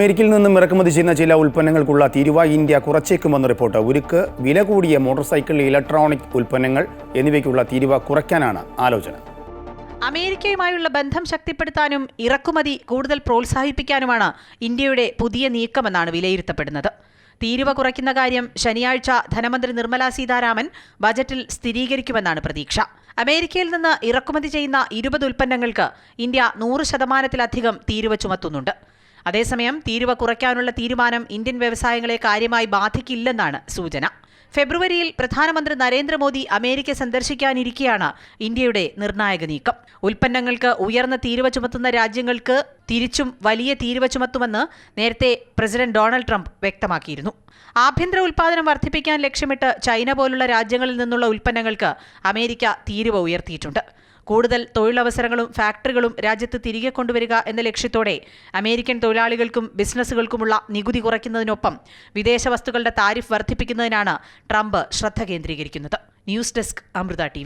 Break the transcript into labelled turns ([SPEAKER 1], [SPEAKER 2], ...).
[SPEAKER 1] അമേരിക്കയിൽ നിന്നും ഇറക്കുമതി ചെയ്യുന്ന ചില ഉൽപ്പന്നങ്ങൾക്കുള്ള തീരുവ ഇന്ത്യ കുറച്ചേക്കുമെന്ന് റിപ്പോർട്ട്. ഉരുക്ക് വില കൂടിയ മോട്ടോർ സൈക്കിൾ ഇലക്ട്രോണിക് ഉൽപ്പന്നങ്ങൾ എന്നിവയ്ക്കുള്ള തീരുവ കുറയ്ക്കാനാണ് ആലോചന.
[SPEAKER 2] അമേരിക്കയുമായുള്ള ബന്ധം ശക്തിപ്പെടുത്താനും ഇറക്കുമതി കൂടുതൽ പ്രോത്സാഹിപ്പിക്കാനുമാണ് ഇന്ത്യയുടെ പുതിയ നീക്കമെന്നാണ് വിലയിരുത്തപ്പെടുന്നത്. തീരുവ കുറയ്ക്കുന്ന കാര്യം ശനിയാഴ്ച ധനമന്ത്രി നിർമ്മലാ സീതാരാമൻ ബജറ്റിൽ സ്ഥിരീകരിക്കുമെന്നാണ് പ്രതീക്ഷ. അമേരിക്കയിൽ നിന്ന് ഇറക്കുമതി ചെയ്യുന്ന ഇരുപത് ഉൽപ്പന്നങ്ങൾക്ക് ഇന്ത്യ നൂറ് ശതമാനത്തിലധികം തീരുവ ചുമത്തുന്നുണ്ട്. അതേസമയം തീരുവ കുറയ്ക്കാനുള്ള തീരുമാനം ഇന്ത്യൻ വ്യവസായങ്ങളെ കാര്യമായി ബാധിക്കില്ലെന്നാണ് സൂചന. ഫെബ്രുവരിയിൽ പ്രധാനമന്ത്രി നരേന്ദ്രമോദി അമേരിക്ക സന്ദർശിക്കാനിരിക്കെയാണ് ഇന്ത്യയുടെ നിർണായക നീക്കം. ഉൽപ്പന്നങ്ങൾക്ക് ഉയർന്ന തീരുവ ചുമത്തുന്ന രാജ്യങ്ങൾക്ക് തിരിച്ചും വലിയ തീരുവ ചുമത്തുമെന്ന് നേരത്തെ പ്രസിഡന്റ് ഡൊണാൾഡ് ട്രംപ് വ്യക്തമാക്കിയിരുന്നു. ആഭ്യന്തര ഉൽപ്പാദനം വർദ്ധിപ്പിക്കാൻ ലക്ഷ്യമിട്ട് ചൈന പോലുള്ള രാജ്യങ്ങളിൽ നിന്നുള്ള ഉൽപ്പന്നങ്ങൾക്ക് അമേരിക്ക തീരുവ ഉയർത്തിയിട്ടുണ്ട്. കൂടുതൽ തൊഴിലവസരങ്ങളും ഫാക്ടറികളും രാജ്യത്ത് തിരികെ കൊണ്ടുവരിക എന്ന ലക്ഷ്യത്തോടെ അമേരിക്കൻ തൊഴിലാളികൾക്കും ബിസിനസ്സുകൾക്കുമുള്ള നികുതി കുറയ്ക്കുന്നതിനൊപ്പം വിദേശ വസ്തുക്കളുടെ താരിഫ് വർദ്ധിപ്പിക്കുന്നതിനാണ് ട്രംപ് ശ്രദ്ധ കേന്ദ്രീകരിക്കുന്നത്. News desk Amrita T